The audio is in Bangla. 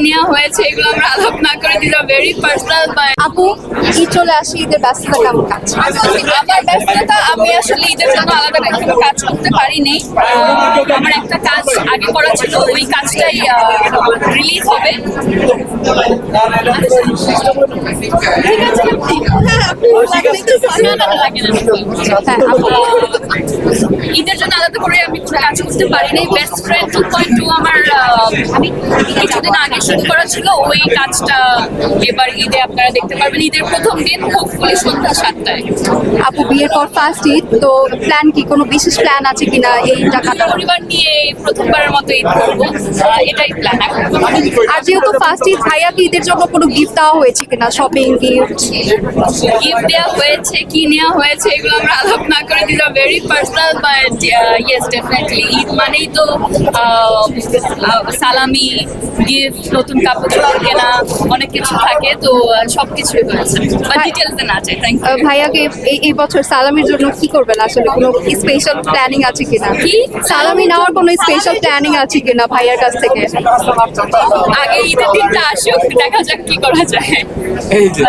নেওয়া হয়েছে এগুলো আমরা আলাপ না করে আর ভেরি পার্সোনাল আপু ঈদ চলে আসি ঈদের ব্যস্ততা কেমন কাটছে আমার ব্যস্ততা আমি আসলে ঈদের জন্য আলাদা কোনো কাজ করতে পারিনি। আমার একটা কাজ আগে করা ছিল ওই কাজটাই রিলিজ হবে। ঠিক। হ্যাঁ আহ, ঈদের জন্য আলাদা করে আমি কোনো কাজ করতে পারিনি। Best friend two point two আমার আহ, কিছুদিন আগে শুরু করা ছিল ওই কাজটা এবার ঈদে আপনারা দেখতে পারবেন। ঈদের প্রথম দিন হোপফুলি সন্ধ্যা সাতটায়। আপু বিয়ের পর ফার্স্ট ঈদ তো প্ল্যান কি? কোনো বিশেষ প্ল্যান আছে কিনা এই টাকাটা? পরিবার নিয়ে প্রথমবারের মতো ঈদ করব। এটাই প্ল্যান এখন। আর যেহেতু ফার্স্ট ঈদ ভাইয়াকে ঈদের জন্য কোনো গিফট দেওয়া হয়েছে কিনা? শপিং গিফট গিফট দেওয়া হয়েছে কি নেওয়া হয়েছে এগুলো আমরা আলাপ না করে দিলাম very personal but yes definitely Eid মানেই তো সালামি গিফট নতুন কাপড় চোপড় কেনা অনেক কিছু থাকে তো সব কিছুই হয়েছে। বা ডিটেলসে না চাই থ্যাংক ইউ ভাইয়াকে এই এই বছর সালামির জন্য কি করবেন? আসলে কোনো স্পেশাল প্ল্যানিং আছে কিনা? কি? সালামি নেওয়ার কোনো স্পেশাল প্ল্যানিং আছে কিনা ভাইয়ার কাছ থেকে? আগে ঈদের দিনটা আসুক দেখা যাক কি করা যায়। এই যে।